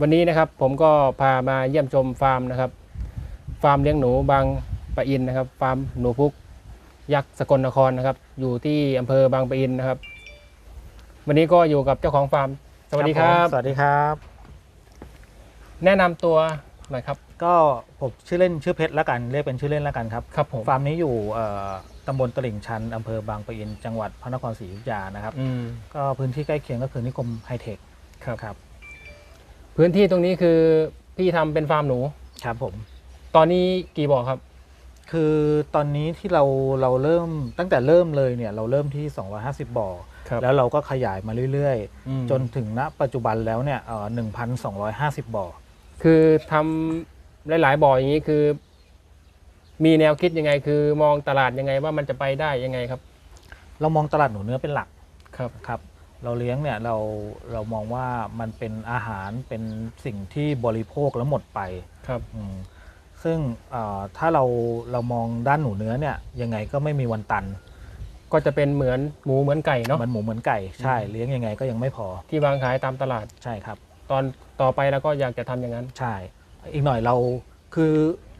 วันนี้นะครับผมก็พามาเยี่ยมชมฟาร์มนะครับ ฟาร์มเลี้ยงหนูบางปะอินนะครับ ฟาร์มหนูพุกยักษ์สกลนครนะครับ อยู่ที่อำเภอบางปะอินนะครับ วันนี้ก็อยู่กับเจ้าของฟาร์ม สวัสดีครับผมสวัสดีครับ แนะนำตัวหน่อยครับ ก็ผมชื่อเล่นชื่อเพชรละกันเรียกเป็นชื่อเล่นละกันครับครับผมฟาร์มนี้อยู่เอ่อตำบลตลิ่งชันอำเภอบางปะอิน จังหวัดพระนครศรีอยุธยานะครับ อืมก็พื้นที่ใกล้เคียงก็คือนิคมไฮเทคครับครับ พื้นที่ตรงนี้คือพี่ทำเป็นฟาร์มหนู ครับผม ตอนนี้กี่บ่อครับ คือตอนนี้ที่เราเราเริ่มตั้งแต่เริ่มเลยเนี่ยเราเริ่มที่ 250 บ่อ ครับแล้วเราก็ขยายมาเรื่อยอืม ๆ จนถึงณปัจจุบันแล้วเนี่ยเอ่อ1,250 บ่อ คือทำหลาย ๆ บ่ออย่างนี้คือ มีแนวคิดยังไง คือมองตลาดยังไงว่ามันจะไปได้ยังไงครับ เรามองตลาดหนูเนื้อเป็นหลักครับ ครับ เราเลี้ยงเนี่ยเราเรามองว่ามันเป็นอาหารเป็นสิ่งที่บริโภคแล้วหมดไปครับอืมซึ่งเอ่อถ้าเราเรามองด้านหนูเนื้อเนี่ยยังไงก็ไม่มีวันตัน ก็จะเป็นเหมือนหมูเหมือนไก่เนาะเหมันหมูเหมือนไก่ใช่เลี้ยงยังไงก็ยังไม่พอ ที่วางขายตามตลาดใช่ครับ ตอนต่อไปแล้วก็อยากจะทำอย่างนั้น ใช่ อีกหน่อยเราคือ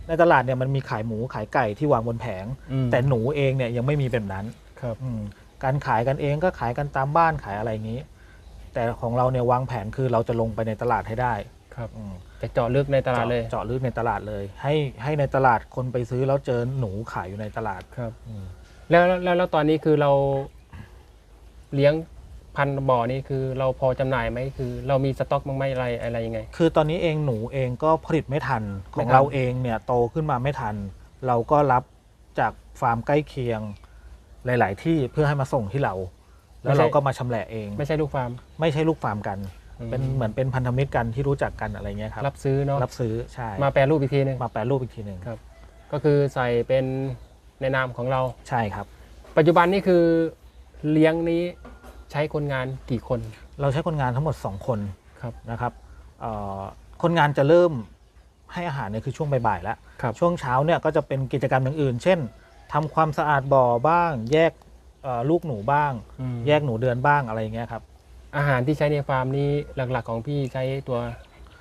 ในตลาดเนี่ยมันมีขายหมูขายไก่ที่วางบนแผงอืมแต่หนูเองเนี่ยยังไม่มีแบบนั้นครับอืม การขายกันเองก็ขายกันตามบ้านขายอะไรอย่างนี้ แต่ของเราเนี่ยวางแผนคือเราจะลงไปในตลาดให้ได้ครับอืม จะเจาะลึกในตลาดเลยเจาะลึกในตลาดเลย ให้ให้ในตลาดคนไปซื้อแล้วเจอหนูขายอยู่ในตลาดครับอืมแล้วแล้วแล้วตอนนี้คือเราเลี้ยงพันธุ์บ่อนี่คือเราพอจำหน่ายไหมคือ เรามีสต็อกบ้างไหมอะไรอะไรยังไง คือตอนนี้เองหนูเองก็ผลิตไม่ทันขไม่องทันเราเองเนี่ยโตขึ้นมาไม่ทัน เราก็รับจากฟาร์มใกล้เคียง หลาย ๆ ที่เพื่อให้มาส่งที่เรา แล้วเราก็มาชำแหละเอง ไม่ใช่ลูกฟาร์ม ไม่ใช่ลูกฟาร์มกันอืมเป็นเหมือนเป็นพันธมิตรกันที่รู้จักกันอะไรเงี้ยครับ รับซื้อเนาะ รับซื้อ ใช่ มาแปรรูปอีกทีหนึงมาแปรรูปอีกทีหนึ่งครับ ก็คือใส่เป็นในนามของเรา ใช่ครับ ปัจจุบันนี่คือเลี้ยงนี้ใช้คนงานกี่คน เราใช้คนงานทั้งหมด 2 คนครับ นะครับเอ่อคนงานจะเริ่มให้อาหารเนี่ยคือช่วงบ่ายๆแล้ว ครับ ช่วงเช้าเนี่ยก็จะเป็นกิจกรรมอย่างอื่น เช่น ทำความสะอาดบ่อบ้าง แยกเอ่อลูกหนูบ้าง อืมแยกหนูเดือนบ้างอะไรอย่างเงี้ยครับอาหารที่ใช้ในฟาร์มนี้หลักๆของพี่ใช้ตัว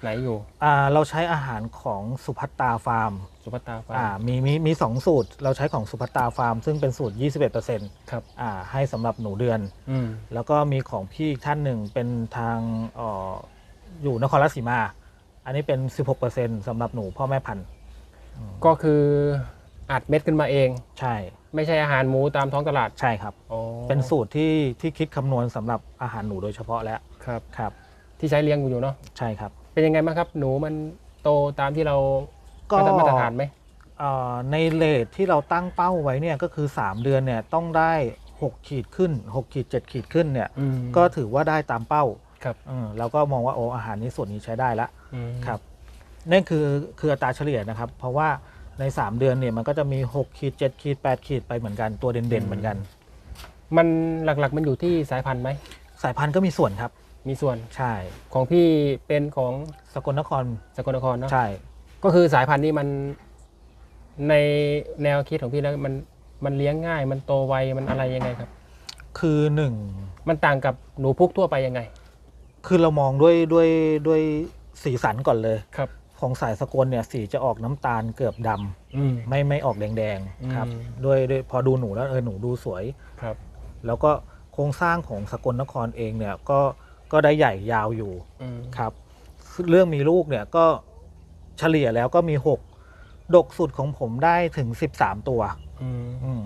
ไหนอยู่ อ่าเราใช้อาหารของสุพัตตาฟาร์มสุภัตตาฟาอ่าร์มมีมีมีสองสูตร เราใช้ของสุพัตตาฟาร์ม ซึ่งเป็นสูตร 21%ครับ อ่าให้สำหรับหนูเดือน อืม แล้วก็มีของพี่อีกท่านหนึ่งเป็นทางเอออยู่นครราชสีมา อันนี้เป็น 16%สำหรับหนูพ่อแม่พันธุ์ก็คือ อัดเม็ดขึ้นมาเอง ใช่ ไม่ใช่อาหารหมูตามท้องตลาดใช่ครับ อ๋อเป็นสูตรที่ที่คิดคำนวณสำหรับอาหารหนูโดยเฉพาะแล้วครับ ครับ ที่ใช้เลี้ยงอยู่เนาะใช่ครับ เป็นยังไงบ้างครับ หนูมันโตตามที่เราก็มาตรฐานไหมเอ่อในเลทที่เราตั้งเป้าไว้เนี่ยก็คือ 3 เดือนเนี่ยต้องได้ 6 ขีดขึ้น 6 ขีด 7 ขีดขึ้นเนี่ยอืม ก็ถือว่าได้ตามเป้าครับ เออเราก็มองว่าโอ้อาหารนี้ส่วนนี้ใช้ได้ละ อืม ครับนั่นคือคืออัตราเฉลี่ยนะครับ เพราะว่า ใน 3 เดือนเนี่ยมันก็จะมี6ขีด7ขีด8ขีดไปเหมือนกันตัวเด่นๆเหมือนกัน มันหลักๆมันอยู่ที่สายพันธุ์ไหม สายพันธุ์ก็มีส่วนครับ มีส่วนใช่ของพี่เป็นของสกลนครสกลนครเนาะใช่ ก็คือสายพันธุ์นี้มันในแนวคิดของพี่แล้วมันมันเลี้ยงง่าย มันโตไวมันอะไรยังไงครับ คือหนึ่งมันต่างกับหนูพุกทั่วไปยังไง คือเรามองด้วยด้วยด้วยสีสันก่อนเลยครับ ของสายสกลเนี่ยสีจะออกน้ำตาลเกือบดำอืม ไม่ไม่ออกแดงๆครับอืม ด้วยด้วยพอดูหนูแล้วเออหนูดูสวย ครับ แล้วก็โครงสร้างของสกลนครเองเนี่ยก็ก็ได้ใหญ่ยาวอยู่อืม ครับ เรื่องมีลูกเนี่ยก็เฉลี่ยแล้วก็มี 6 ดกสุดของผมได้ถึง 13 ตัว อืม อืม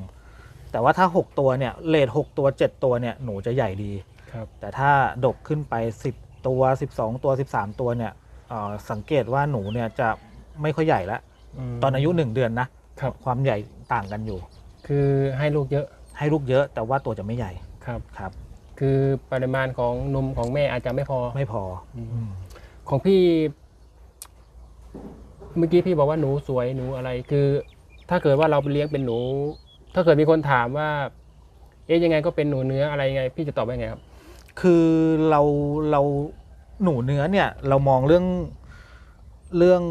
แต่ว่าถ้า 6 ตัวเนี่ยเลท6ตัว 7 ตัวเนี่ยหนูจะใหญ่ดี ครับ แต่ถ้าดกขึ้นไป 10 ตัว 12 ตัว 13 ตัวเนี่ย เอ่อสังเกตว่าหนูเนี่ยจะไม่ค่อยใหญ่ละม ตอนอายุ1เดือนนะครับ ความใหญ่ต่างกันอยู่ คือให้ลูกเยอะให้ลูกเยอะแต่ว่าตัวจะไม่ใหญ่ครับ ครับ คือปริมาณของนมของแม่อาจจะไม่พอ ไม่พออืมอืมของพี่ เมื่อกี้พี่บอกว่าหนูสวยหนูอะไร คือ ถ้าเกิดว่าเราไปเลี้ยงเป็นหนู ถ้าเกิดมีคนถามว่า เอ๊ยยังไงก็เป็นหนูเนื้ออะไรยังไง พี่จะตอบว่าไงครับ คือเราเรา หนูเนื้อเนี่ยเรามองเรื่องเรื่อง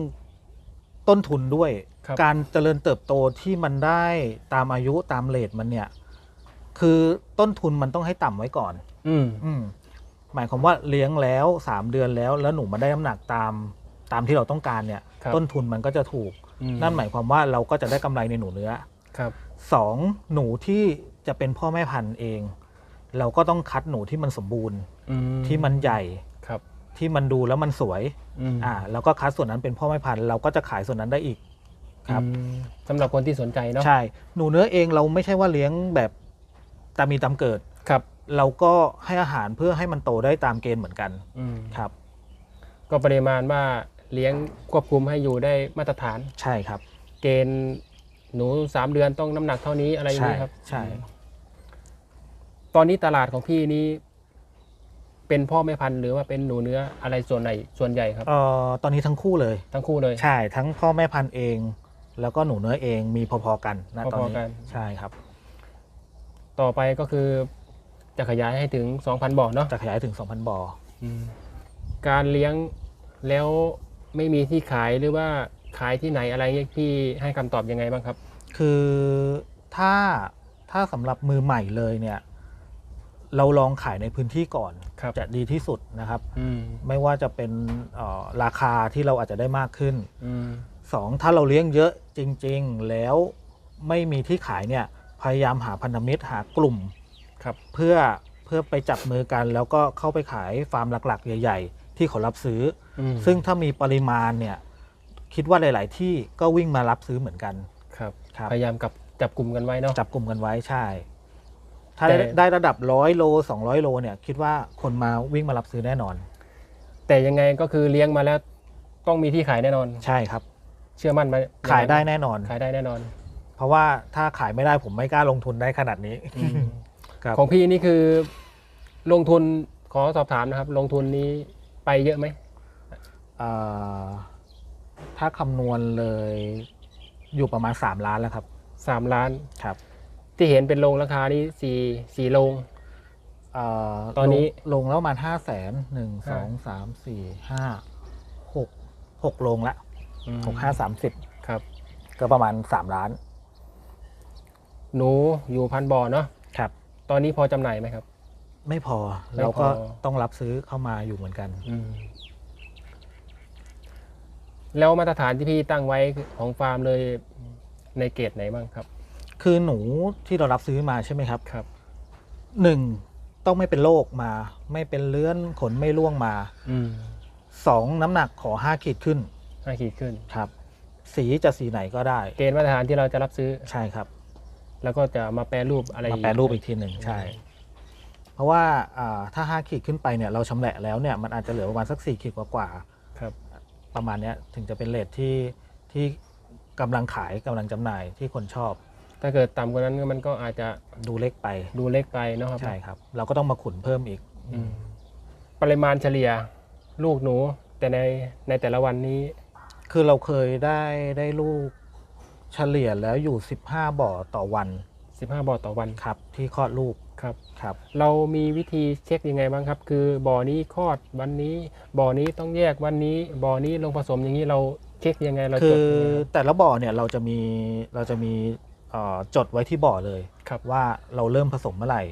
ต้นทุนด้วย ครับ การเจริญเติบโตที่มันได้ตามอายุตามเลทมันเนี่ย คือต้นทุนมันต้องให้ต่ำไว้ก่อน อืม อืมหมายความว่าเลี้ยงแล้ว3เดือนแล้ว แล้วหนูมาได้น้ำหนักตามตามที่เราต้องการเนี่ย ครับ ต้นทุนมันก็จะถูก อืนั่นหมายความว่าเราก็จะได้กำไรในหนูเนื้อครับ สองหนูที่จะเป็นพ่อแม่พันธุ์เอง เราก็ต้องคัดหนูที่มันสมบูรณ์ อืที่มันใหญ่ครับ ที่มันดูแล้วมันสวยอืมอ่าแล้วก็คัดส่วนนั้นเป็นพ่อแม่พันธุ์เราก็จะขายส่วนนั้นได้อีกครับอืมสำหรับคนที่สนใจเนาะใช่ หนูเนื้อเองเราไม่ใช่ว่าเลี้ยงแบบตามมีตามเกิดครับ เราก็ให้อาหารเพื่อให้มันโตได้ตามเกณฑ์เหมือนกันอืมครับ ก็ปริมาณว่าเลี้ยงควบคุมให้อยู่ได้มาตรฐานใช่ครับ เกณฑ์หนูสามเดือนต้องน้ำหนักเท่านี้อะไรอย่างใช่นี้ครับ ใช่ ตอนนี้ตลาดของพี่นี้ เป็นพ่อแม่พันธุ์หรือว่าเป็นหนูเนื้ออะไรส่วนไหนส่วนใหญ่ครับ เอ่อตอนนี้ทั้งคู่เลย ทั้งคู่เลย ใช่ทั้งพ่อแม่พันธุ์เอง แล้วก็หนูเนื้อเองมีพอๆกันนะตอนพอๆกันี้นใช่ครับต่อไปก็คือจะขยายให้ถึง 2,000 บ่อเนาะจะขยายถึง 2,000บ่อ การเลี้ยงแล้วไม่มีที่ขายหรือว่าขายที่ไหนอะไรเงี้ยพี่ให้คำตอบยังไงบ้างครับ คือถ้าถ้าสำหรับมือใหม่เลยเนี่ย เราลองขายในพื้นที่ก่อนครับจะดีที่สุดนะครับ อืมไม่ว่าจะเป็นเอ่อราคาที่เราอาจจะได้มากขึ้น อืม สองถ้าเราเลี้ยงเยอะจริง ๆ แล้วไม่มีที่ขายเนี่ยพยายามหาพันธมิตรหากลุ่มครับ เพื่อเพื่อไปจับมือกัน แล้วก็เข้าไปขายฟาร์มหลักๆ ใหญ่ ๆ ที่เขารับซื้ออือมซึ่งถ้ามีปริมาณเนี่ยคิดว่าหลาย ๆ ที่ก็วิ่งมารับซื้อเหมือนกันครับ ครับพยายามกับจับกลุ่มกันไว้เนาะจับกลุ่มกันไว้ใช่ ถ้าแต่ได้ได้ระดับร้อยโลสองร้อยโลเนี่ยคิดว่าคนมาวิ่งมารับซื้อแน่นอน แต่ยังไงก็คือเลี้ยงมาแล้วต้องมีที่ขายแน่นอน ใช่ครับ เชื่อมั่นไหมขายได้แน่นอน ขายได้แน่นอน เพราะว่าถ้าขายไม่ได้ผมไม่กล้าลงทุนได้ขนาดนี้ ครับ ของพี่นี่คือลงทุนขอสอบถามนะครับ ลงทุนนี้ไปเยอะไหมเอ่อถ้าคำนวณเลยอยู่ประมาณ 3 ล้านแล้วครับสามล้าน ครับ ที่เห็นเป็นโรงราคานี่สี่สี่โรงเอ่อตอนนี้ลงลงแล้วประมาณห้าแสนหนึ่งสองสามสี่ห้าหกหกลงละหกห้าสามสิบครับ ก็ประมาณ3ล้าน หนูอยู่พันบ่อเนาะครับ ตอนนี้พอจำหน่ายไหมครับ ไม่พอไม่พอ เราก็ต้องรับซื้อเข้ามาอยู่เหมือนกัน แล้วมาตรฐานที่พี่ตั้งไว้ของฟาร์มเลยในเกรดไหนบ้างครับ คือหนูที่เรารับซื้อมาใช่ไหมครับครับหนึ่งต้องไม่เป็นโรคมา ไม่เป็นเลื้อนขนไม่ร่วงมาอืมสองน้ำหนักขอห้าขีดขึ้นห้าขีดขึ้น ครับ สีจะสีไหนก็ได้ เกณฑ์มาตรฐานที่เราจะรับซื้อ ใช่ครับ แล้วก็จะมาแปรรูปอะไรมาแปรรูปอีกทีหนึ่งใช่ เพราะว่าอ่าถ้าห้าขีดขึ้นไปเนี่ยเราชำแหละแล้วเนี่ยมันอาจจะเหลือประมาณสักสี่ขีดกว่าครับ ๆประมาณเนี้ยถึงจะเป็นเลทที่ที่กำลังขายกำลังจำหน่ายที่คนชอบ ถ้าเกิดต่ำกว่านั้นมันก็อาจจะดูเล็กไปดูเล็กไปเนาะครับใช่ครับ เราก็ต้องมาขุนเพิ่มอีกอืมปริมาณเฉลี่ยลูกหนู แต่ในในแต่ละวันนี้ คือเราเคยได้ได้ลูกเฉลี่ยแล้วอยู่ 15 บ่อต่อวัน 15 บ่อต่อวันครับ ที่คลอดลูกครับครับ เรามีวิธีเช็คยังไงบ้างครับ คือบ่อนี้คลอดวันนี้ บ่อนี้ต้องแยกวันนี้ บ่อนี้ลงผสมอย่างนี้เราเช็คยังไงเราคืจดอยังไงครับแต่ละบ่อเนี่ยเราจะมีเราจะมีเอ่อ จดไว้ที่บ่อเลยครับว่าเราเริ่มผสมเมื่อไหร่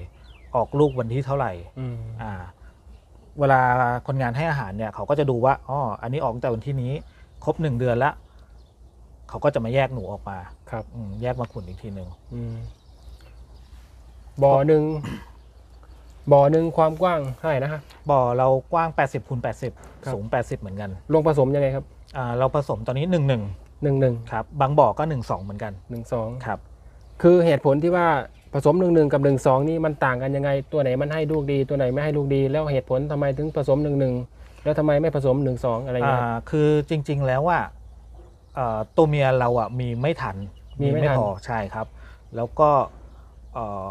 ออกลูกวันที่เท่าไหร่อืมอ่า เวลาคนงานให้อาหารเนี่ย เขาก็จะดูว่าอ๋ออันนี้ออกตั้งแต่วันที่นี้ ครบหนึ่งเดือนแล้วเขาก็จะมาแยกหนูออกมา ครับอืมแยกมาขุนอีกทีหนึ่งอืมบ่อหนึ่งบ่อหนึ่งความกว้างเท่าไหร่นะครับบ่อเรากว้าง 80คูณครับ80 สูง 80 เหมือนกัน ลงผสมยังไงครับ อ่า เราผสมตอนนี้1 1หนึ่ง หนึ่งครับบางบ่อก็1 2 เหมือนกันหนึ่งสองครับคือเหตุผลที่ว่าผสมหนึ่งหนึ่งกับหนึ่งสองนี่มันต่างกันยังไง ตัวไหนมันให้ลูกดี ตัวไหนไม่ให้ลูกดี แล้วเหตุผลทำไมถึงผสมหนึ่งหนึ่งแล้วทำไมไม่ผสมหนึ่งสองอะไรอ่าเงี้ยคือจริงๆแล้วว่าเอ่อตัวเมียเราอะมีไม่ทันมีไม่ทัน พอใช่ครับ แล้วก็เอ่อ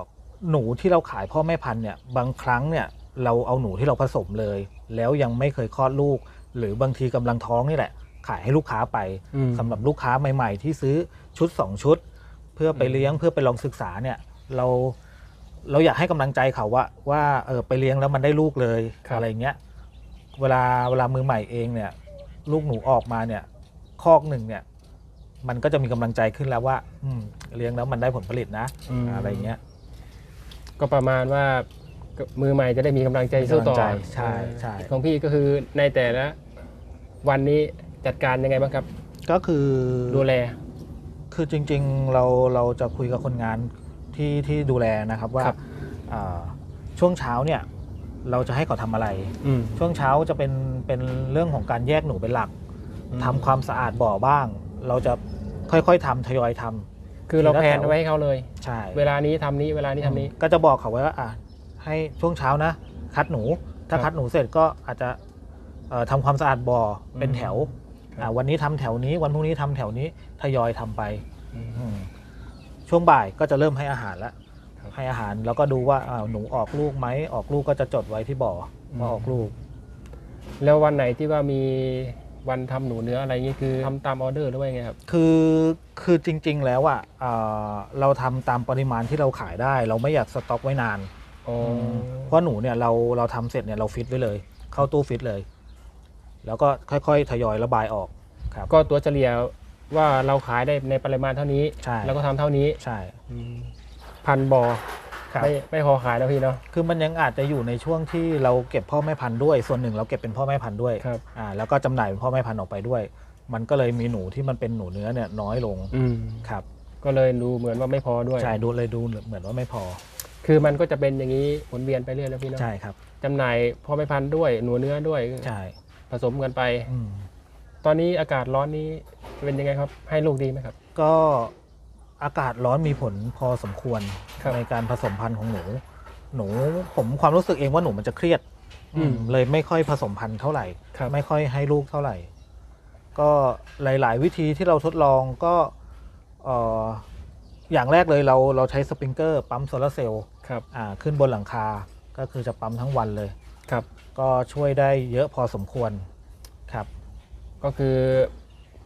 หนูที่เราขายพ่อแม่พันธุ์เนี่ยบางครั้งเนี่ยเราเอาหนูที่เราผสมเลย แล้วยังไม่เคยคลอดลูก หรือบางทีกำลังท้องนี่แหละ ขายให้ลูกค้าไปอืมสำหรับลูกค้าใหม่ ๆ ที่ซื้อชุด 2 ชุด เพื่อไปเลี้ยงเพื่อไปลองศึกษาเนี่ยเราเราอยากให้กำลังใจเขาว่าว่าเออไปเลี้ยงแล้วมันได้ลูกเลยครับอะไรเงี้ยเวลาเวลามือใหม่เองเนี่ย ลูกหนูออกมาเนี่ยคอกหนึ่งเนี่ย มันก็จะมีกำลังใจขึ้นแล้วว่า อืมเลี้ยงแล้วมันได้ผลผลิตนะมอะไรเงี้ยก็ประมาณว่าก็มือใหม่จะได้มีกำลังใจสู้ต่อมีกำลังใจใช่ใช่ของพี่ก็คือในแต่ละวันนี้ จัดการยังไงบ้างครับ ก็คือดูแล คือจริงๆเราเราจะคุยกับคนงานที่ที่ดูแลนะครับว่าครับ อ่าช่วงเช้าเนี่ยเราจะให้เขาทำอะไร อืม ช่วงเช้าจะเป็นเป็นเรื่องของการแยกหนูเป็นหลักอืม ทำความสะอาดบ่อบ้าง เราจะค่อยๆทำทยอยทำ คือเราทีละแพลนแถวไว้ให้เขาเลย ใช่เวลานี้ทำนี้เวลานี้ทำนี้ ก็จะบอกเขาไว้ว่าอะให้ช่วงเช้านะ คัดหนู ถ้าครับคัดหนูเสร็จก็อาจจะเอ่อทำความสะอาดบ่อเป็นอืมแถวครับอะ วันนี้ทำแถวนี้วันพรุ่งนี้ทำแถวนี้ทยอยทำไปอืมอืมช่วงบ่ายก็จะเริ่มให้อาหารแล้วครับให้อาหารแล้วก็ดูว่าอ้าวหนูออกลูกไหมออกลูกก็จะจดไว้ที่บ่อว่าออกลูก แล้ววันไหนที่ว่ามีวันทำหนูเนื้ออะไรอย่างนี้คือทำตามออเดอร์หรือว่ายังไงครับคือคือจริง ๆ แล้วอะเอ่อเราทำตามปริมาณที่เราขายได้ เราไม่อยากสต็อกไว้นานอ๋อเพราะหนูเนี่ยเราเราทำเสร็จเนี่ยเราฟิตไว้เลย เข้าตู้ฟิตเลย แล้วก็ค่อยๆ ทยอยระบายออกครับ ก็ตัวเฉลี่ยว่าเราขายได้ในปริมาณเท่านี้ ใช่ แล้วก็ทำเท่านี้ใช่ พันบ่อครับ ไม่ไม่พอขายแล้วพี่เนาะ คือมันยังอาจจะอยู่ในช่วงที่เราเก็บพ่อแม่พันธุ์ด้วย ส่วนหนึ่งเราเก็บเป็นพ่อแม่พันธุ์ด้วยครับ อ่าแล้วก็จำหน่ายเป็นพ่อแม่พันธุ์ออกไปด้วย มันก็เลยมีหนูที่มันเป็นหนูเนื้อเนี่ยน้อยลงอืมครับก็เลยดูเหมือนว่าไม่พอด้วย ใช่ดูเลยดูเหมือนว่าไม่พอคือมันก็จะเป็นอย่างนี้หมุนเวียนไปเรื่อยแล้วพี่เนาะใช่ครับจำหน่ายพ่อไม่พันธุ์ด้วยหนูเนื้อด้วย ใช่ ผสมกันไป อืมตอนนี้อากาศร้อนนี้เป็นยังไงครับ ให้ลูกดีไหมครับ ก็อากาศร้อนมีผลพอสมควรครับในการผสมพันธุ์ของหนู หนูผมความรู้สึกเองว่าหนูมันจะเครียด อืม เลยไม่ค่อยผสมพันธุ์เท่าไหร่ ครับไม่ค่อยให้ลูกเท่าไหร่ ก็หลาย ๆ วิธีที่เราทดลองก็เอ่ออย่างแรกเลยเราเราใช้สปริงเกอร์ปั๊มโซลาร์เซลล์ครับอ่าขึ้นบนหลังคาก็คือจะปั๊มทั้งวันเลย ครับ ก็ช่วยได้เยอะพอสมควรครับ ก็คือ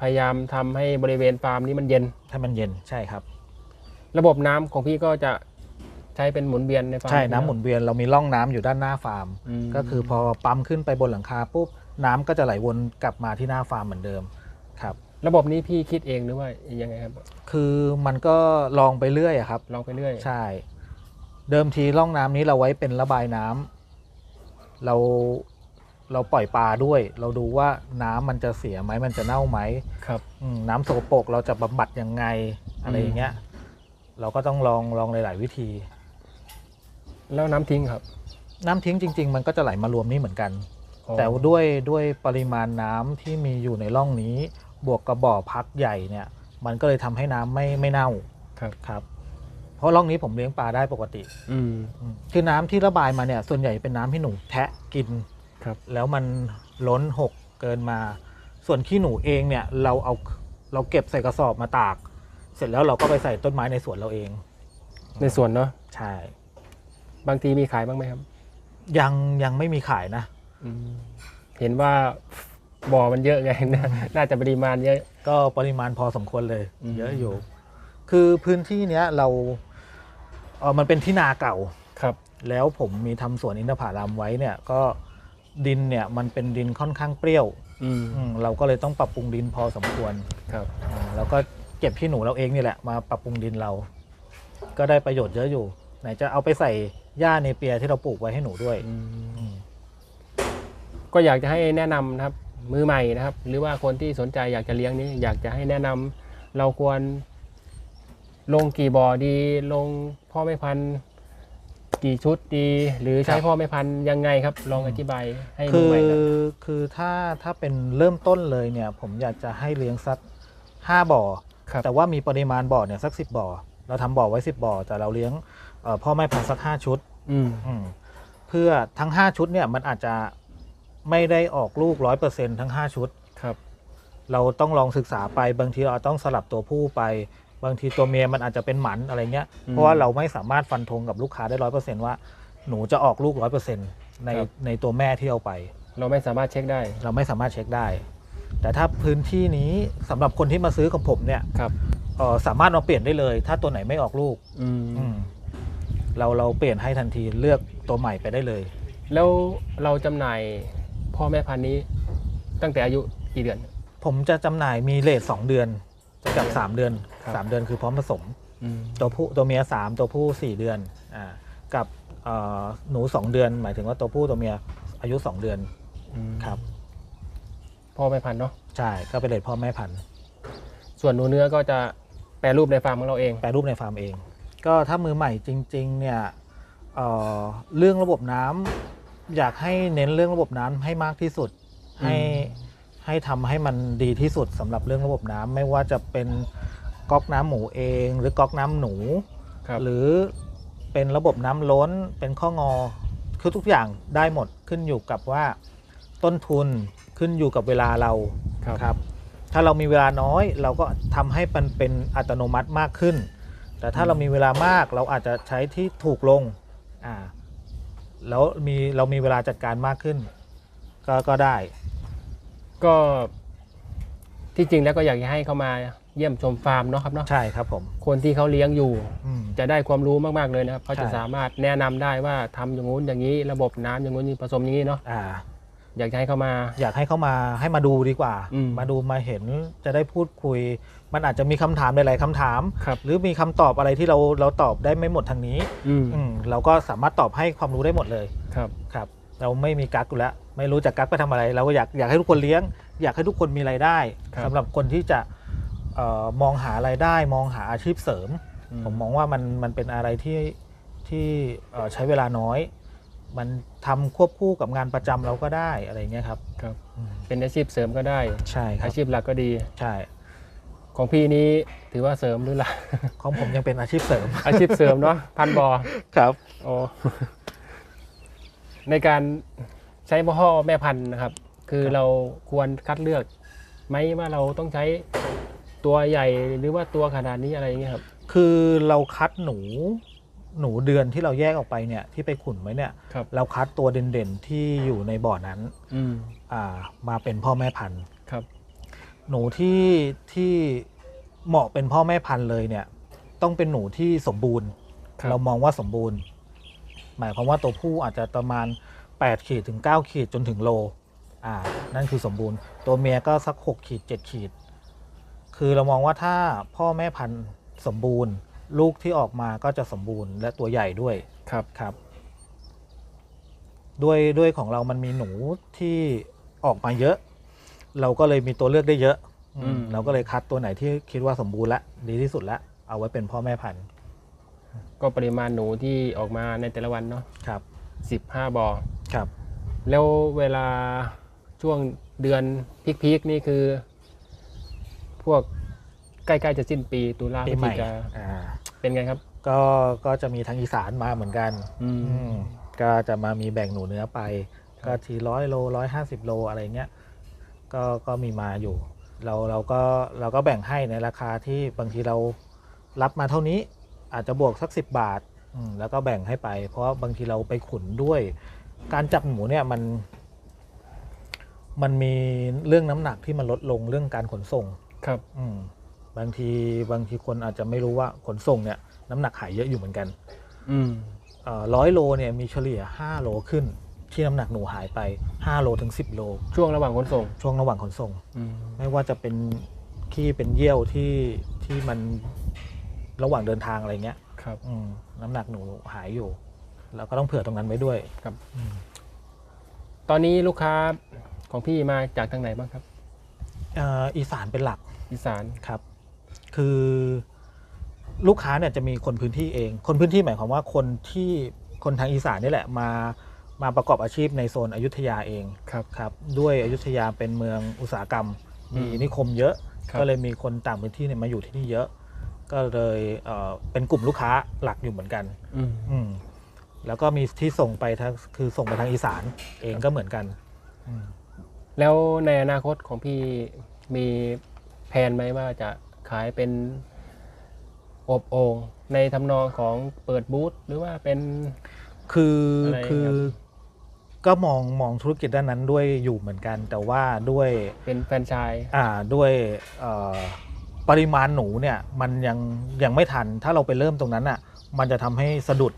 พยายามทำให้บริเวณฟาร์มนี้มันเย็นให้มันเย็นใช่ครับ ระบบน้ำของพี่ก็จะใช้เป็นหมุนเวียนในฟาร์มใช่น้ำหมุนเวียนเรามีร่องน้ำอยู่ด้านหน้าฟาร์ม มก็คือพอปั๊มขึ้นไปบนหลังคาปุ๊บน้ำก็จะไหลวนกลับมาที่หน้าฟาร์มเหมือนเดิมครับ ระบบนี้พี่คิดเองหรือว่ายังไงครับคือมันก็ลองไปเรื่อยอะครับ ลองไปเรื่อย ใช่ เดิมทีร่องน้ำนี้เราไว้เป็นระบายน้ำ เราเราปล่อยปลาด้วย เราดูว่าน้ำมันจะเสียไหมมันจะเน่าไหมครับ อืมน้ำสกปรกเราจะบำบัดยังไงอะไรอย่างเงี้ย เราก็ต้องลองลองหลาย ๆ วิธี แล้วน้ำทิ้งครับน้ำทิ้งจริง ๆ มันก็จะไหลมารวมนี่เหมือนกัน อ๋อแต่ด้วยด้วยปริมาณน้ำที่มีอยู่ในร่องนี้ บวกกับบ่อพักใหญ่เนี่ย มันก็เลยทำให้น้ำไม่ไม่เน่าครับ ครับ เพราะร่องนี้ผมเลี้ยงปลาได้ปกติ อืม อืมคือน้ำที่ระบายมาเนี่ย ส่วนใหญ่เป็นน้ำที่หนูแทะกินครับ แล้วมันล้นหกเกินมา ส่วนขี้หนูเองเนี่ยเราเอาเราเก็บใส่กระสอบมาตาก เสร็จแล้วเราก็ไปใส่ต้นไม้ในสวนเราเอง ในส่วนเนาะใช่ บางทีมีขายบ้างไหมครับ ยังยังไม่มีขายนะเห็นว่าบ่อมันเยอะไง น่าน่าจะปริมาณเยอะ ก็ปริมาณพอสมควรเลย อืม เยอะอยู่ คือพื้นที่เนี้ยเรา เออมันเป็นที่นาเก่า ครับ แล้วผมมีทำสวนอินทผลัมไว้เนี่ยก็ดินเนี่ยมันเป็นดินค่อนข้างเปรี้ยวอืมอืมเราก็เลยต้องปรับปรุงดินพอสมควรครับอืมแล้วก็เก็บขี้หนูเราเองนี่แหละมาปรับปรุงดินเรา ก็ได้ประโยชน์เยอะอยู่ ไหนจะเอาไปใส่หญ้าเนเปียที่เราปลูกไว้ให้หนูด้วย อืม ก็อยากจะให้แนะนำนะครับมือใหม่นะครับ หรือว่าคนที่สนใจอยากจะเลี้ยงนี้อยากจะให้แนะนำเราควร ลงกี่บ่อดีลงพ่อแม่พันธุ์กี่ชุดดี หรือใช้พ่อแม่พันธุ์ยังไงครับ ลองอธิบายให้มืคืออใหม่ครับคือถ้าถ้าเป็นเริ่มต้นเลยเนี่ย ผมอยากจะให้เลี้ยงสักห้าบ่อ ครับ แต่ว่ามีปริมาณบ่อเนี่ยสักสิบบ่อ เราทำบ่อไว้สิบบ่อ แต่เราเลี้ยงเอ่อพ่อแม่พันธุ์สักห้าชุดอืมอืมเพื่อทั้งห้าชุดเนี่ยมันอาจจะไม่ได้ออกลูกร้อยเปอร์เซ็นทั้งห้าชุด ครับ เราต้องลองศึกษาไปบางทีเราต้องสลับตัวผู้ไป บางทีตัวเมียมันอาจจะเป็นหมันอะไรเงี้ยอืมเพราะว่าเราไม่สามารถฟันธงกับลูกค้าได้ร้อยเปอร์เซ็นว่าหนูจะออกลูกร้อยเปอร์เซ็นในครับ ในตัวแม่ที่เอาไป เราไม่สามารถเช็คได้เราไม่สามารถเช็คได้ แต่ถ้าพื้นที่นี้สำหรับคนที่มาซื้อของผมเนี่ยครับเอ่อสามารถมาเปลี่ยนได้เลย ถ้าตัวไหนไม่ออกลูกอืมอืมเราเราเปลี่ยนให้ทันทีเลือกตัวใหม่ไปได้เลย แล้วเราจำหน่ายพ่อแม่พันธุ์นี้ตั้งแต่อายุกี่เดือนผมจะจำหน่ายมีเลทสองเดือน กับสามเดือนครับสามเดือนคือพร้อมผสมอืมตัวผู้ตัวเมียสามตัวผู้สี่เดือนอ่ากับเอ่อหนู2เดือน หมายถึงว่าตัวผู้ตัวเมียอายุ2เดือนครับพ่อแม่พันธุ์เนาะใช่ก็เป็นเลดพ่อแม่พันธุ์ส่วนหนูเนื้อก็จะแปรรูปในฟาร์มของเราเอง แปรรูปในฟาร์มเอง ก็ถ้ามือใหม่จริง ๆ เนี่ยเอ่อเรื่องระบบน้ำอยากให้เน้นเรื่องระบบน้ำให้มากที่สุดอืมให้ ให้ทำให้มันดีที่สุดสำหรับเรื่องระบบน้ำไม่ว่าจะเป็นก๊อกน้ำหมูเอง หรือก๊อกน้ำหนูครับหรือเป็นระบบน้ำล้นเป็นข้องอคือทุกอย่างได้หมดขึ้นอยู่กับว่าต้นทุนขึ้นอยู่กับเวลาเราครับครับถ้าเรามีเวลาน้อยเราก็ทำให้มันเป็นอัตโนมัติมากขึ้น แต่ถ้าเรามีเวลามากเราอาจจะใช้ที่ถูกลงอ่าแล้วมีเรามีเวลาจัดการมากขึ้น ก็ก็ได้ ก็ที่จริงแล้วก็อยากจะให้เขามาเยี่ยมชมฟาร์มเนาะครับเนาะใช่ครับผมคนที่เขาเลี้ยงอยู่ อืม จะได้ความรู้มากๆเลยนะครับเขาจะใช่ สามารถแนะนำได้ว่าทำอย่างงู้นอย่างนี้ ระบบน้ำอย่างงู้นผสมอย่างนี้เนาะอ่า อยากจะให้เขามา อยากให้เขามาให้มาดูดีกว่า อืมมาดูมาเห็นจะได้พูดคุย มันอาจจะมีคำถามหลายๆคำถาม ครับ หรือมีคำตอบอะไรที่เราเราตอบได้ไม่หมดทางนี้ อืมอืมเราก็สามารถตอบให้ความรู้ได้หมดเลยครับ ครับ เราไม่มีกักอยู่แล้ว ไม่รู้จะกักไปทำอะไร เราก็อยากอยากให้ทุกคนเลี้ยง อยากให้ทุกคนมีรายได้ครับสำหรับคนที่จะเอ่อมองหารายได้ มองหาอาชีพเสริม ผมมองว่ามันมันเป็นอะไรที่ที่เอ่อใช้เวลาน้อย มันทำควบคู่กับงานประจำเราก็ได้อะไรเงี้ยครับครับอืมเป็นอาชีพเสริมก็ได้ใช่ครับอาชีพหลักก็ดีใช่ของพี่นี้ถือว่าเสริมหรือหลักของผมยังเป็นอาชีพเสริม อาชีพเสริมเนาะพันบอครับโอ้ในการ ใช้พ่อแม่พันธุ์นะครับ คือเราควรคัดเลือกไหมว่าเราต้องใช้ตัวใหญ่หรือว่าตัวขนาดนี้อะไรอย่างเงี้ยครับ คือเราคัดหนูหนูเดือนที่เราแยกออกไปเนี่ยที่ไปขุนไว้เนี่ยครับเราคัดตัวเด่นๆที่อยู่ในบ่อนั้นอืมอ่ามาเป็นพ่อแม่พันธุ์ครับหนูที่ที่เหมาะเป็นพ่อแม่พันธุ์เลยเนี่ย ต้องเป็นหนูที่สมบูรณ์ครับเรามองว่าสมบูรณ์ หมายความว่าตัวผู้อาจจะประมาณ 8 ขีดถึง 9 ขีดจนถึงโล อ่า นั่นคือสมบูรณ์ ตัวเมียก็สัก 6 ขีด 7 ขีด คือเรามองว่าถ้าพ่อแม่พันธุ์สมบูรณ์ ลูกที่ออกมาก็จะสมบูรณ์และตัวใหญ่ด้วยครับครับ ด้วยด้วยของเรามันมีหนูที่ออกมาเยอะ เราก็เลยมีตัวเลือกได้เยอะ อืม เราก็เลยคัดตัวไหนที่คิดว่าสมบูรณ์และดีที่สุดละเอาไว้เป็นพ่อแม่พันธุ์ก็ปริมาณหนูที่ออกมาในแต่ละวันเนาะครับ สิบห้าบอครับ แล้วเวลาช่วงเดือนพีคๆนี่คือ พวกใกล้ๆจะสิ้นปีตุลาพปีฤศใหจิม่กาอ่าเป็นไงครับ ก็ก็จะมีทางอีสานมาเหมือนกัน อืม อืมก็จะมามีแบ่งหนูเนื้อไป ครับ ก็ทีร้อยโลร้อยห้าสิบโลอะไรเงี้ยก็ก็มีมาอยู่ เราเราก็เราก็แบ่งให้ในราคาที่บางทีเรารับมาเท่านี้ อาจจะบวกสักสิบบาทอืม แล้วก็แบ่งให้ไป เพราะว่าบางทีเราไปขุนด้วย การจับหมูเนี่ยมัน มันมีเรื่องน้ำหนักที่มันลดลงเรื่องการขนส่ง ครับ อืมบางทีบางทีคนอาจจะไม่รู้ว่าขนส่งเนี่ย น้ำหนักหายเยอะอยู่เหมือนกัน อืมร้อยโลเนี่ยมีเฉลี่ย5โลขึ้น ที่น้ำหนักหนูหายไป5โลถึง10โล ช่วงระหว่างขนส่ง ช่วงระหว่างขนส่งอืมไม่ว่าจะเป็นขี้เป็นเยี่ยวที่ที่มันระหว่างเดินทางอะไรเงี้ย ครับ อืมน้ำหนักหนูหายอยู่ เราก็ต้องเผื่อตรงนั้นไว้ด้วยครับอืมตอนนี้ลูกค้าของพี่มาจากทางไหนบ้างครับ เอ่ออีสานเป็นหลักอีสาน ครับ คือลูกค้าเนี่ยจะมีคนพื้นที่เอง คนพื้นที่หมายความว่าคนที่คนทางอีสานนี่แหละมามาประกอบอาชีพในโซนอยุธยาเองครับครับด้วยอยุธยาเป็นเมืองอุตสาหกรรมอืมมีนิคมเยอะ ครับ ก็เลยมีคนต่างพื้นที่เนี่ยมาอยู่ที่นี่เยอะ ก็เลยเอ่อเป็นกลุ่มลูกค้าหลักอยู่เหมือนกัน อืมอืมแล้วก็มีที่ส่งไปทางคือส่งไปทางอีสานเองก็เหมือนกันอืมแล้วในอนาคตของพี่มีแผนไหมว่าจะขายเป็นอบโอ่งในทำนองของเปิดบูธหรือว่าเป็น คืออะไรคือครับก็มองมองธุรกิจด้านนั้นด้วยอยู่เหมือนกัน แต่ว่าด้วยเป็นแฟรนไชส์อ่าด้วยเอ่อ ปริมาณหนูเนี่ยมันยังยังไม่ทัน ถ้าเราไปเริ่มตรงนั้นอะ มันจะทำให้สะดุด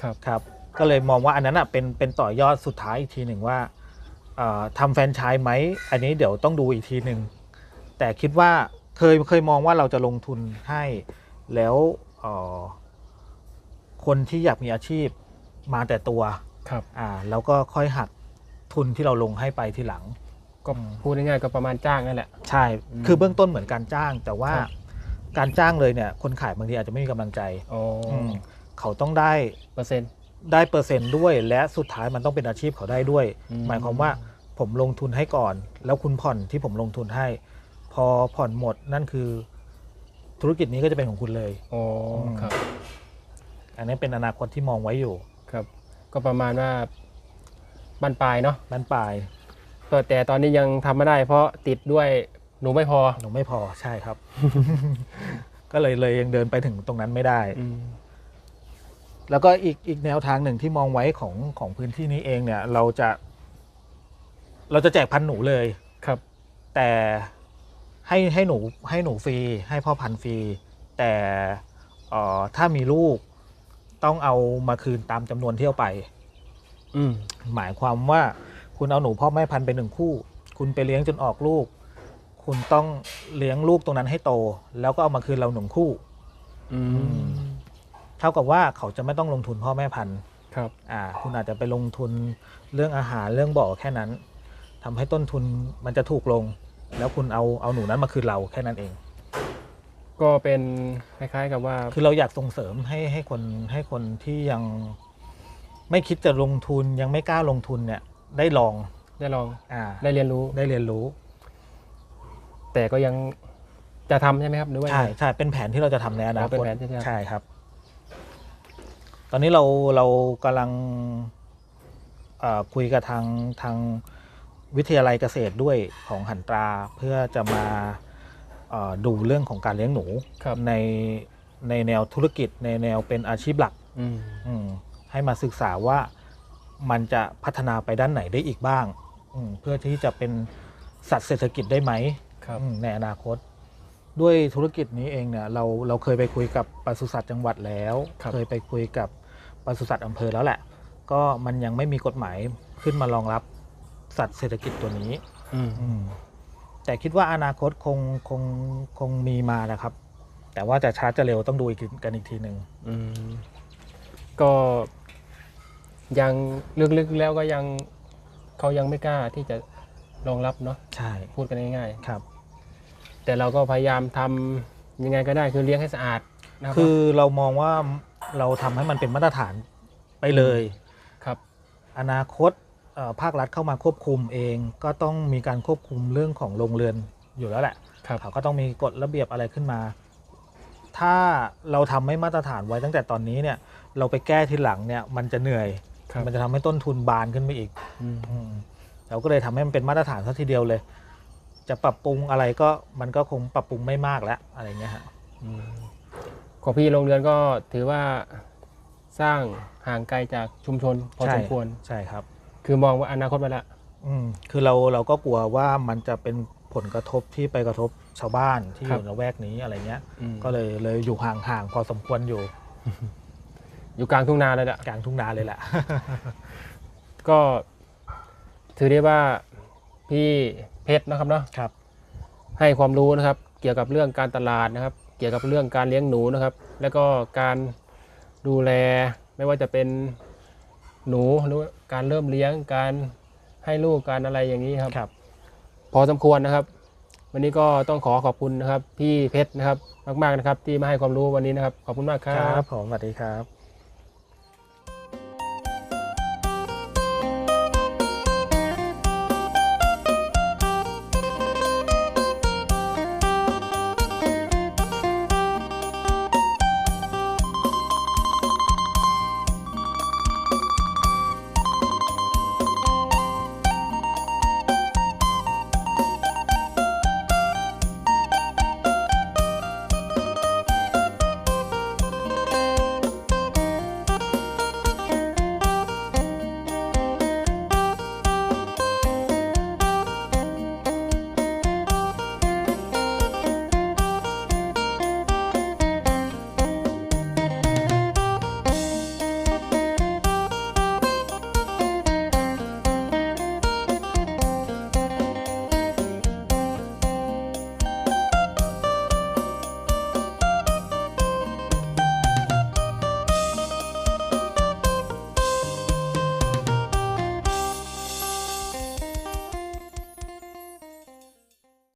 ครับครับ ก็เลยมองว่าอันนั้นอะเป็นเป็นต่อยอดสุดท้ายอีกทีหนึ่งว่าเอ่อทำแฟรนไชส์ไหมอันนี้เดี๋ยวต้องดูอีกทีหนึ่งแต่คิดว่าเคยเคยมองว่าเราจะลงทุนให้แล้วเอ่อคนที่อยากมีอาชีพมาแต่ตัวครับอ่าแล้วก็ค่อยหักทุนที่เราลงให้ไปทีหลัง ก็พูดง่ายๆก็ประมาณจ้างนั่นแหละ ใช่อืมคือเบื้องต้นเหมือนการจ้าง แต่ว่าครับ การจ้างเลยเนี่ย คนขายบางทีอาจจะไม่มีกำลังใจอ๋ออมเขาต้องได้เปอร์เซ็นต์ ได้เปอร์เซ็นต์ด้วย และสุดท้ายมันต้องเป็นอาชีพเขาได้ด้วย อืม หมายความว่าผมลงทุนให้ก่อน แล้วคุณผ่อนที่ผมลงทุนให้ พอผ่อนหมดนั่นคือ ธุรกิจนี้ก็จะเป็นของคุณเลยอ๋อครับ อันนี้เป็นอนาคตที่มองไว้อยู่ครับ ก็ประมาณว่าบ้านปลายเนาะ บ้านปลาย แต่แต่ตอนนี้ยังทำไม่ได้ เพราะติดด้วยหนูไม่พอหนูไม่พอใช่ครับ ก็เลยเลยยังเดินไปถึงตรงนั้นไม่ได้ อืมแล้วก็อีกอีกแนวทางหนึ่งที่มองไว้ของของพื้นที่นี้เองเนี่ย เราจะ เราจะแจกพันธุ์หนูเลย ครับ แต่ให้ให้หนูให้หนูฟรี ให้พ่อพันธุ์ฟรี แต่เอ่อถ้ามีลูกต้องเอามาคืนตามจำนวนที่เอาไป อืมหมายความว่า คุณเอาหนูพ่อแม่พันธุ์ไปหนึ่งคู่ คุณไปเลี้ยงจนออกลูก คุณต้องเลี้ยงลูกตรงนั้นให้โต แล้วก็เอามาคืนเราหนึ่งคู่อืมเท่ากับว่าเขาจะไม่ต้องลงทุนพ่อแม่พันธุ์ครับ อ่า คุณอาจจะไปลงทุนเรื่องอาหารเรื่องบ่อแค่นั้นทำให้ต้นทุนมันจะถูกลง แล้วคุณเอาเอาหนูนั้นมาคืนเราแค่นั้นเอง ก็เป็นคล้ายๆกับว่า คือเราอยากส่งเสริมให้ให้คนให้คนที่ยังไม่คิดจะลงทุนยังไม่กล้าลงทุนเนี่ย ได้ลองได้ลองอ่าได้เรียนรู้ ได้เรียนรู้ แต่ก็ยังจะทำใช่ไหมครับหรือว่าใช่ยังไงใช่เป็นแผนที่เราจะทำในอนาอ๋อเป็คนตแผนที่จะทำใช่ครับ ตอนนี้เราเรากำลังเอ่อคุยกับทางทางวิทยาลัยเกษตรด้วยของหันตราเพื่อจะมาเอ่อดูเรื่องของการเลี้ยงหนู ครับในในแนวธุรกิจในแนวเป็นอาชีพหลัก อืมอืมให้มาศึกษาว่า มันจะพัฒนาไปด้านไหนได้อีกบ้างอืมเพื่อที่จะเป็นสัตว์เศรษฐกิจได้ไหมครับ อืมในอนาคต ด้วยธุรกิจนี้เองเนี่ยเราเราเคยไปคุยกับปศุสัตว์จังหวัดแล้ว ครับ เคยไปคุยกับปศุสัตว์อำเภอแล้วแหละ ก็มันยังไม่มีกฎหมายขึ้นมารองรับสัตว์เศรษฐกิจตัวนี้ อืม อืมแต่คิดว่าอนาคตคงคงคงมีมานะครับ แต่ว่าจะช้าจะเร็วต้องดูอีกกันอีกทีหนึ่ง อืมก็ ยังลึกๆแล้วก็ยังเขายังไม่กล้าที่จะรองรับเนาะใช่พูดกันง่ายครับ ๆแต่เราก็พยายามทำยังไงก็ได้คือเลี้ยงให้สะอาดนะครับคือเรามองว่าเราทำให้มันเป็นมาตรฐานไปเลย ครับ อนาคตเอ่อภาครัฐเข้ามาควบคุมเอง ก็ต้องมีการควบคุมเรื่องของโรงเรือนอยู่แล้วแหละครับ เขาก็ต้องมีกฎระเบียบอะไรขึ้นมา ถ้าเราทำไม่มาตรฐานไว้ตั้งแต่ตอนนี้เนี่ย เราไปแก้ทีหลังเนี่ยมันจะเหนื่อยครับ มันจะทำให้ต้นทุนบานขึ้นไปอีกอืมอืมเราก็เลยทำให้มันเป็นมาตรฐานซะทีเดียวเลย จะปรับปรุงอะไรก็มันก็คงปรับปรุงไม่มากแล้วอะไรเงี้ยฮะอืมของพี่โรงเรือนก็ถือว่าสร้างห่างไกลจากชุมชนพอสมควรใช่ครับ คือมองว่าอนาคตไปแล้วอืมคือเราเราก็กลัวว่ามันจะเป็นผลกระทบที่ไปกระทบชาวบ้านที่อครับยู่ในละแวกนี้อะไรเงี้ยอืมก็เลยเลยอยู่ห่างๆพอสมควรอยู่ อยู่กลางทุ่งนาเลยแหละกลางทุ่งนาเลยแหละ ก็ถือได้ว่าพี่เพชรนะครับเนาะครับ ให้ความรู้นะครับ เกี่ยวกับเรื่องการตลาดนะครับ เกี่ยวกับเรื่องการเลี้ยงหนูนะครับ แล้วก็การดูแลไม่ว่าจะเป็นหนูหรือว่าการเริ่มเลี้ยงการให้ลูกการอะไรอย่างนี้ครับครับ พอสมควรนะครับ วันนี้ก็ต้องขอขอบคุณนะครับ พี่เพชรนะครับ มาก ๆนะครับ ที่มาให้ความรู้วันนี้นะครับ ขอบคุณมากคครัรับ บผมสวัสดีครับ